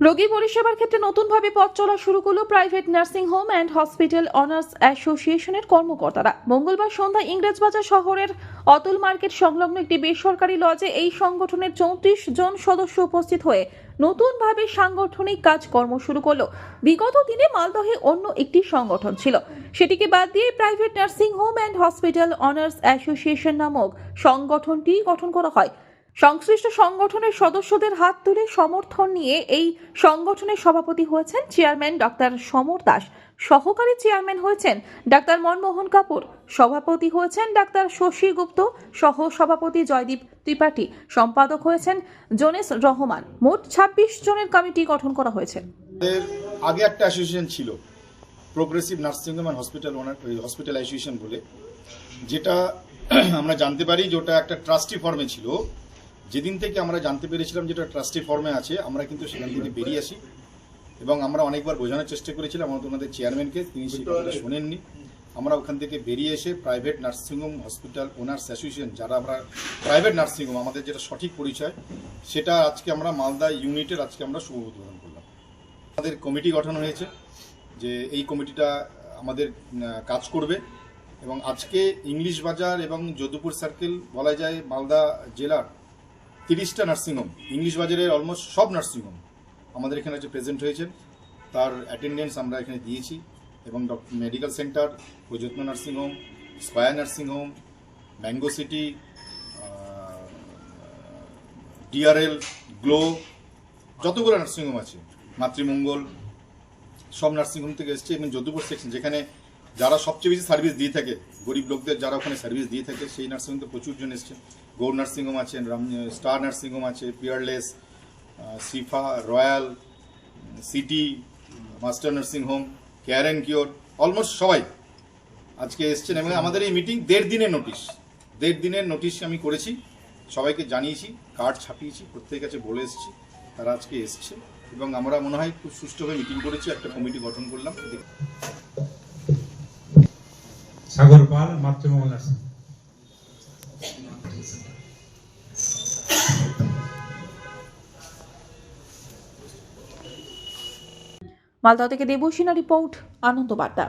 রোগী পরিষেবার ক্ষেত্রে নতুনভাবে পথ চলা শুরু করল private nursing home and hospital owners অ্যাসোসিয়েশনের কর্মকর্তারা। মঙ্গলবার সন্ধ্যায় ইংরেজবাজার শহরের অতুল মার্কেট সংলগ্ন একটি বেসরকারি লজে এই সংগঠনের চৌত্রিশ জন সদস্য উপস্থিত হয়ে নতুনভাবে সাংগঠনিক কাজকর্ম শুরু করল। বিগত দিনে মালদহে অন্য একটি সংগঠন ছিল। সেটিকে বাদ দিয়ে private nursing home and hospital owners association নামক সংগঠনটি গঠন করা হয়। সংশ্লিষ্ট সংগঠনের সদস্যদের হাত তুলে সমর্থন নিয়ে এই সংগঠনের সভাপতি হয়েছেন চেয়ারম্যান ডক্টর সমর দাস। সহকারী চেয়ারম্যান হয়েছেন ডাক্তার মনমোহন কাপুর। সভাপতি হয়েছেন ডাক্তার শশী গুপ্ত। সহ সভাপতি জয়দীপ ত্রিপাঠী। সম্পাদক হয়েছেন জোনেস রহমান। মোট ছাব্বিশ জনের কমিটি গঠন করা হয়েছে। আগে একটা অ্যাসোসিয়েশন ছিল progressive nursing home hospital owner hospital association বলে। যেটা আমরা জানতে পারি যে ওটা একটা ট্রাস্টি ফর্মে ছিল। যেদিন থেকে আমরা জানতে পেরেছিলাম যেটা ট্রাস্টি ফর্মে আছে আমরা কিন্তু সেখান থেকে বেরিয়ে আসি। এবং আমরা অনেকবার বোঝানোর চেষ্টা করেছিলাম আমাদের ওনাদের চেয়ারম্যানকে তিনি সেই কথাটা শোনেননি। আমরা ওখান থেকে বেরিয়ে এসে private nursing home hospital owners association যারা আমরা প্রাইভেট নার্সিংহোম আমাদের যেটা সঠিক পরিচয় সেটা আজকে আমরা মালদা ইউনিটের আজকে আমরা শুভ উদ্বোধন করলাম। আমাদের কমিটি গঠন হয়েছে যে এই কমিটিটা আমাদের কাজ করবে। এবং আজকে ইংলিশ বাজার এবং যদুপুর সার্কেল বলা যায় মালদা জেলার তিরিশটা নার্সিংহোম ইংলিশ বাজারের অলমোস্ট সব নার্সিংহোম আমাদের এখানে যে প্রেজেন্ট হয়েছেন তার অ্যাটেন্ডেন্স আমরা এখানে দিয়েছি এবং doctor medical centre Prayatna nursing home square nursing home mango city DRL glow যতগুলো নার্সিংহোম আছে, মাতৃমঙ্গল, সব নার্সিংহোম থেকে এসছে এবং যদুপুর সেকশন যেখানে যারা সবচেয়ে বেশি সার্ভিস দিয়ে থাকে, গরিব লোকদের যারা ওখানে সার্ভিস দিয়ে থাকে, সেই নার্সিংহোম তো প্রচুর জন এসছে। গৌর নার্সিংহোম আছে স্টার নার্সিংহোম আছে Peerless Shifa royal city master nursing home care and cure almost সবাই আজকে এসছেন। এবং আমাদের এই মিটিং দেড় দিনের নোটিশ দেড় দিনের নোটিশ আমি করেছি, সবাইকে জানিয়েছি কার্ড ছাপিয়েছি, প্রত্যেকের কাছে বলে এসেছি, তারা আজকে এসছে। এবং আমরা মনে হয় খুব সুষ্ঠুভাবে মিটিং করেছি, একটা কমিটি গঠন করলাম। সাগর পাল মাতৃমঙ্গল আসেন মালদা থেকে দেবশিনা রিপোর্ট আনন্দ বার্তা